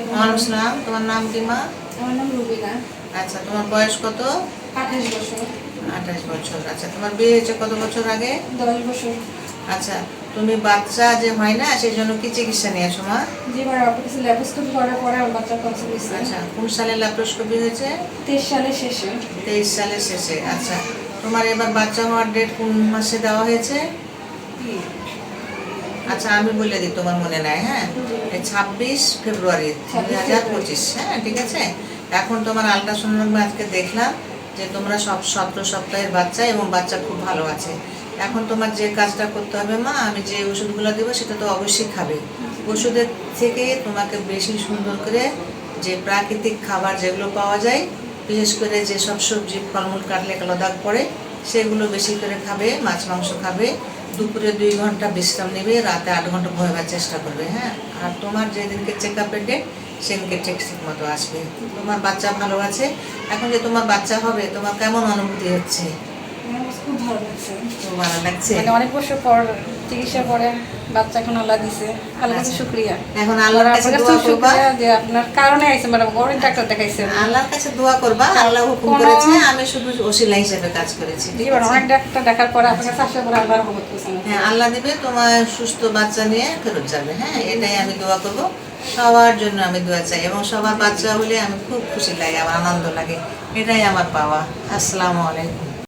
ওয়ালাইকুম আসসালাম তোমার নাম কি মা? আমার নাম রুবিনা। আচ্ছা তোমার বয়স কত? আঠাশ বছর। আঠাশ বছর। আচ্ছা তোমার বিয়ে হয়েছে কত বছর আগে? দশ বছর। আচ্ছা তুমি বাচ্চা যে হয় না সেই জন্য কি চিকিৎসা নিয়েছো মা? যে বার আপনার কাছে ল্যাপোস্কোপি করার পরে আমার বাচ্চা কনসেপ্ট হয়েছে আচ্ছা কোন সালে ল্যাপ্রোস্কোপি হয়েছে? তেইশ সালের শেষে। তেইশ সালের শেষে আচ্ছা। তোমার এবার বাচ্চা হওয়ার ডেট কোন মাসে দেওয়া হয়েছে? আচ্ছা আমি বলে দিই, তোমার মনে নাই হ্যাঁ? ছাব্বিশ ফেব্রুয়ারি দুই হাজার পঁচিশ হ্যাঁ ঠিক আছে? এখন তোমার আলট্রাসোনোগ্রামে আজকে দেখলাম যে তোমরা সব সতেরো সপ্তাহের বাচ্চা এবং বাচ্চা খুব ভালো আছে। এখন তোমার যে কাজটা করতে হবে, মা, আমি যে ওষুধগুলো দেবো সেটা তো অবশ্যই খাবে। ওষুধের থেকে তোমাকে বেশি সুন্দর করে যে প্রাকৃতিক খাবার যেগুলো পাওয়া যায়, বিশেষ করে যেসব সবজি, ফলমূল কাটলে কালো দাগ পড়ে সেগুলো বেশি করে খাবে মাছ মাংস খাবে। দুপুরে দুই ঘণ্টা বিশ্রাম নেবে রাতে আট ঘণ্টা ঘুমাবার চেষ্টা করবে হ্যাঁ? আর তোমার যেদিনকে চেক আপ ডেট সেদিনকে ঠিক ঠিক মতো আসবে। তোমার বাচ্চা ভালো আছে? এখন যে তোমার বাচ্চা হবে তোমার কেমন অনুভূতি হচ্ছে? খুব ভালো লাগছে। ভালো লাগছে? মানে অনেক বছর পর চিকিৎসা করে বাচ্চা এখন আল্লাহ দিছে। আল্লাহ কাছে আচ্ছা। শুক্রিয়া। এখন আল্লাহর কাছে দোয়া করবা। শুক্রিয়া যে আপনার কারণে আইছে মানে গরিব ডাক্তার দেখাইছে। আল্লাহর কাছে দোয়া করবা আল্লাহ হুকুম করেছে আমি শুধু ওসিলা হিসেবে কাজ করেছি এবার অনেক ডাক্তার দেখার পরে আপনার কাছে আসার পরে আল্লাহর করছেন হ্যাঁ আল্লাহ দেবে তোমার সুস্থ বাচ্চা নিয়ে ফেরত যাবে হ্যাঁ এটাই আমি দোয়া করব। সবার জন্য আমি দোয়া চাই এবং সবার বাচ্চা হলে আমি খুব খুশি লাগে আমার আনন্দ লাগে এটাই আমার পাওয়া। আসসালামু আলাইকুম।